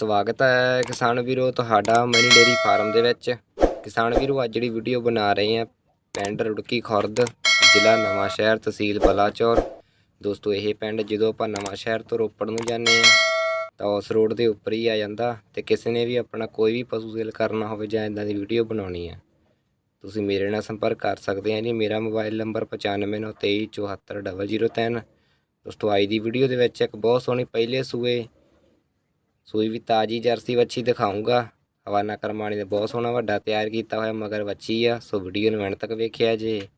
ਸਵਾਗਤ ਹੈ ਕਿਸਾਨ ਵੀਰੋ, ਤੁਹਾਡਾ ਮਨੀ ਡੇਰੀ ਫਾਰਮ ਦੇ ਵਿੱਚ। ਕਿਸਾਨ ਵੀਰੋ, ਅੱਜ ਜਿਹੜੀ ਵੀਡੀਓ ਬਣਾ ਰਹੇ ਆ ਪਿੰਡ ਰੁੜਕੀ ਖੁਰਦ, ਜ਼ਿਲ੍ਹਾ ਨਵਾਂ ਸ਼ਹਿਰ, ਤਹਿਸੀਲ ਬਲਾਚੌਰ। ਦੋਸਤੋ, ਇਹ ਪਿੰਡ ਜਦੋਂ ਆਪਾਂ ਨਵਾਂ ਸ਼ਹਿਰ ਤੋਂ ਰੋਪੜ ਨੂੰ ਜਾਂਦੇ ਆ ਤਾਂ ਉਸ ਰੋਡ ਦੇ ਉੱਪਰ ਹੀ ਆ ਜਾਂਦਾ ਤੇ ਕਿਸੇ ਨੇ ਵੀ ਆਪਣਾ ਕੋਈ ਵੀ ਪਸ਼ੂ ਸੇਲ ਕਰਨਾ ਹੋਵੇ ਜਾਂ ਇਦਾਂ ਦੀ ਵੀਡੀਓ ਬਣਾਉਣੀ ਆ, ਤੁਸੀਂ ਮੇਰੇ ਨਾਲ ਸੰਪਰਕ ਕਰ ਸਕਦੇ ਆ ਜੀ। ਮੇਰਾ ਮੋਬਾਈਲ ਨੰਬਰ 9593247003 ਦੋਸਤੋ, ਅੱਜ ਦੀ ਵੀਡੀਓ ਦੇ ਵਿੱਚ ਇੱਕ ਬਹੁਤ ਸੋਹਣੀ ਪਹਿਲੇ ਸੂਏ ਸੂਈ ਵੀ ਤਾਜੀ ਜਰਸੀ ਵੱਛੀ ਦਿਖਾਉਂਗਾ ਹਵਾਨਾ ਕਰਮਾਣੀ ਦਾ ਬਹੁਤ ਸੋਹਣਾ ਵੱਡਾ ਤਿਆਰ ਕੀਤਾ ਹੋਇਆ ਮਗਰ ਵੱਛੀ ਆ, ਸੋ ਵੀਡੀਓ ਨੂੰ ਐਂਡ ਤੱਕ ਵੇਖਿਆ ਜੇ।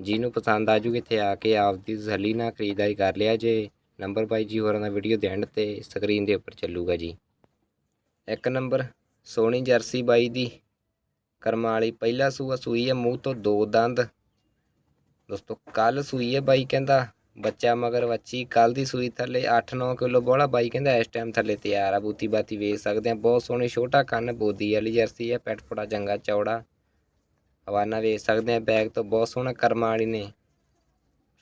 ਜਿਹਨੂੰ ਪਸੰਦ ਆ ਜੂਗੀ ਇੱਥੇ ਆ ਕੇ ਆਪਦੀ ਤਸੱਲੀ ਨਾਲ ਖਰੀਦਦਾਰੀ ਕਰ ਲਿਆ ਜੇ। ਨੰਬਰ ਬਾਈ ਜੀ, ਹੋਰਾਂ ਦਾ ਵੀਡੀਓ ਦੇ ਐਂਡ ਤੇ ਸਕਰੀਨ ਦੇ ਉੱਪਰ ਚੱਲੂਗਾ ਜੀ। ਇੱਕ ਨੰਬਰ, ਸੋਹਣੀ ਜਰਸੀ ਬਾਈ ਦੀ। ਕਰਮਾਂ ਵਾਲੀ ਪਹਿਲਾ ਸੂਆ ਸੂਈ ਹੈ ਮੂੰਹ ਤੋਂ ਦੋ ਦੰਦ। ਦੋਸਤੋ ਕੱਲ ਸੂਈ ਹੈ ਬਾਈ ਕਹਿੰਦਾ। ਬੱਚਾ ਮਗਰ ਵੱਛੀ ਕੱਲ ਦੀ ਸੂਈ ਥੱਲੇ 8-9 ਕਿਲੋ ਬੋਲਾ ਬਾਈ ਕਹਿੰਦਾ ਇਸ ਟਾਈਮ ਥੱਲੇ ਤਿਆਰ ਆ ਬੂਤੀ ਬਾਤੀ ਵੇਚ ਸਕਦੇ ਆ। ਬਹੁਤ ਸੋਹਣੀ ਛੋਟਾ ਕੰਨ, ਬੋਦੀ ਵਾਲੀ ਜਰਸੀ ਆ, ਪੈਟ ਫੜਾ ਚੰਗਾ ਚੌੜਾ। ਹਵਾਨਾ ਵੇਚ ਸਕਦੇ ਆ ਬੈਗ ਤੋਂ ਬਹੁਤ ਸੋਹਣਾ ਕਰਮਾਂ ਵਾਲੀ ਨੇ।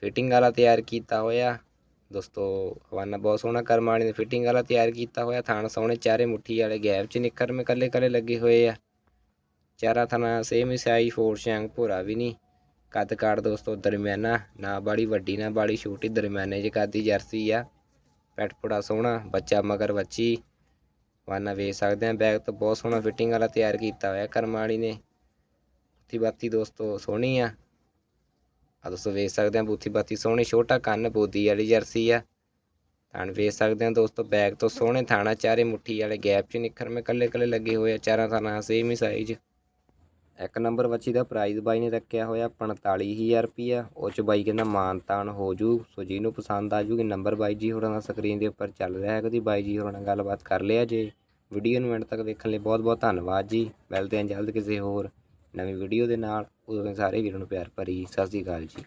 ਫਿਟਿੰਗ ਵਾਲਾ ਤਿਆਰ ਕੀਤਾ ਹੋਇਆ। ਦੋਸਤੋ, ਹਵਾਨਾ ਬਹੁਤ ਸੋਹਣਾ ਕਰਮਾਂ ਵਾਲੀ ਨੇ। ਫਿਟਿੰਗ ਵਾਲਾ ਤਿਆਰ ਕੀਤਾ ਹੋਇਆ, ਥਾਣ ਸੋਹਣੇ ਚਾਰੇ ਮੁੱਠੀ ਵਾਲੇ ਗੈਪ 'ਚ ਨਿੱਕਰ ਮੇ ਕੱਲੇ ਕੱਲੇ ਲੱਗੇ ਹੋਏ ਆ। ਚਾਰਾ ਥਾਣਾ ਸੇਮ ਹੀ ਸਾਈ ਫੋਰ ਸ਼ੈਂਗ ਭੋਰਾ ਵੀ ਨਹੀਂ। ਕੱਦ ਕਾਠ ਦੋਸਤੋ, ਦਰਮਿਆਨਾ, ਨਾ ਬਾੜੀ ਵੱਡੀ, ਨਾ ਬਾੜੀ ਛੋਟੀ, ਦਰਮਿਆਨੇ ਜੇ ਕੱਦ ਦੀ ਜਰਸੀ ਆ। ਪੈਟ ਪੁੜਾ ਸੋਹਣਾ, ਬੱਚਾ ਮਗਰ ਬੱਚੀ ਵਾਨਾ ਵੇਚ ਸਕਦੇ ਆ, ਬੈਗ ਤੋਂ ਬਹੁਤ ਸੋਹਣਾ ਫਿਟਿੰਗ ਵਾਲਾ ਤਿਆਰ ਕੀਤਾ ਹੋਇਆ ਕਰਮਾਲੀ ਨੇ। ਬੂਥੀ ਬਾਤੀ ਦੋਸਤੋ ਸੋਹਣੀ ਆ। ਆ ਦੋਸਤੋ ਵੇਚ ਸਕਦੇ ਆ, ਬੂਥੀ ਬਾਤੀ ਸੋਹਣੀ, ਛੋਟਾ ਕੰਨ ਬੋਦੀ ਵਾਲੀ ਜਰਸੀ ਆ। ਥਾਣ ਵੇਚ ਸਕਦੇ ਆ ਦੋਸਤੋ, ਬੈਗ ਤੋਂ ਸੋਹਣੇ ਥਾਣਾ, ਚਾਰੇ ਮੁੱਠੀ ਵਾਲੇ ਗੈਪ 'ਚ ਨਿੱਖਰ ਮੇ ਕੱਲੇ ਕੱਲੇ ਲੱਗੇ ਹੋਏ ਆ, ਚਾਰਾਂ ਥਾਣਾ ਸੇਮ ਹੀ ਸਾਈਜ਼ ਇੱਕ ਨੰਬਰ ਵੱਛੀ ਦਾ ਪ੍ਰਾਈਸ ਬਾਈ ਨੇ ਰੱਖਿਆ ਹੋਇਆ 45000 ਰੁਪਿਆ ਉਹ ਚ ਬਾਈ ਕਹਿੰਦਾ ਮਾਨ ਤਾਨ ਹੋ ਜੂ। ਸੋ ਜਿਹਨੂੰ ਪਸੰਦ ਆ ਜੂਗੀ ਨੰਬਰ ਬਾਈ ਜੀ ਹੋਰਾਂ ਦਾ ਸਕਰੀਨ ਦੇ ਉੱਪਰ ਚੱਲ ਰਿਹਾ ਹੈ ਕਦੀ ਬਾਈ ਜੀ ਹੋਰਾਂ ਨਾਲ ਗੱਲਬਾਤ ਕਰ ਲਿਆ ਜੇ। ਵੀਡੀਓ ਨੂੰ ਐਂਡ ਤੱਕ ਵੇਖਣ ਲਈ ਬਹੁਤ ਬਹੁਤ ਧੰਨਵਾਦ ਜੀ। ਮਿਲਦੇ ਹਾਂ ਜਲਦ ਕਿਸੇ ਹੋਰ ਨਵੀਂ ਵੀਡੀਓ ਦੇ ਨਾਲ। ਉਦੋਂ ਸਾਰੇ ਵੀਰਾਂ ਨੂੰ ਪਿਆਰ ਭਰੀ। ਸਤਿ ਸ੍ਰੀ ਅਕਾਲ ਜੀ।